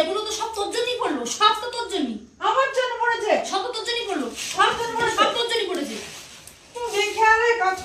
এগুলো তো সব তোর জন্যই পড়ল সব তো তোর জন্যই আমার জন্য পড়েছে? সব তোর জন্যই পড়ল পড়ে সব তোর জন্যই পড়েছে। দেখে আরে কাজ